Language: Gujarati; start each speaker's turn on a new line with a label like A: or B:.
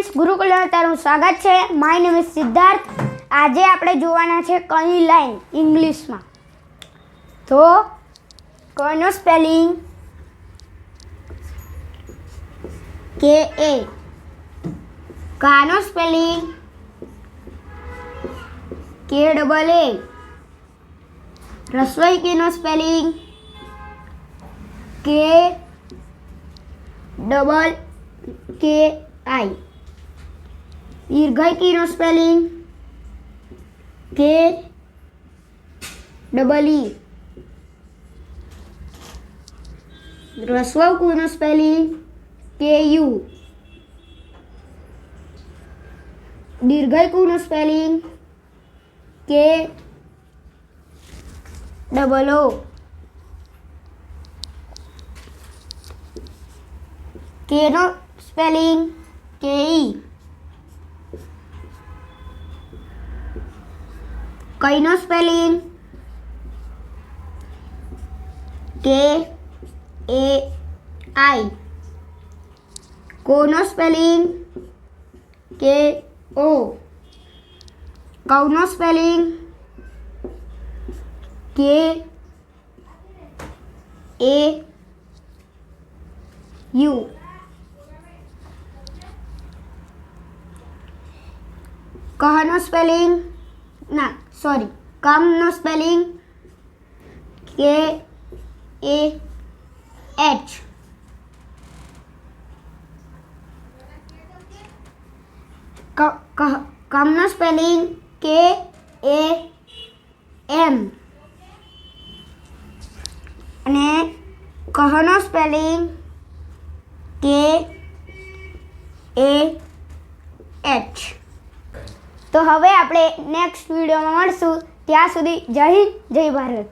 A: ફ્રેન્ડ્સ ગુરુકુલમાં તારું સ્વાગત છે. My name Siddharth. આજે આપણે જોવાના છે કઈ લાઈન ઇંગ્લિશમાં? તો, કનો સ્પેલિંગ કે એ? કાનો સ્પેલિંગ કે ડબલ એ રસોઈ કીનો સ્પેલિંગ કે ડબલ કે આઈ દીર્ઘાઈ કીનો સ્પેલિંગ? કે? Double E. રસ્વ કુનો સ્પેલિંગ? K U. દીર્ઘાઈ કુનો સ્પેલિંગ? કે? Double O. કેનો સ્પેલિંગ? કે ઈ. કઈનો સ્પેલિંગ? કે એ આઈ કોનો સ્પેલિંગ? કે ઓ કૌનો સ્પેલિંગ? કે એ યુ કહનો સ્પેલિંગ? ના સોરી કમનો spelling K A H કમનો spelling K એ એમ અને કહનો સ્પેલિંગ કે એ એચ તો હવે આપણે નેક્સ્ટ વિડીયોમાં મળશું. ત્યાં સુધી જય હિન્દ જય ભારત.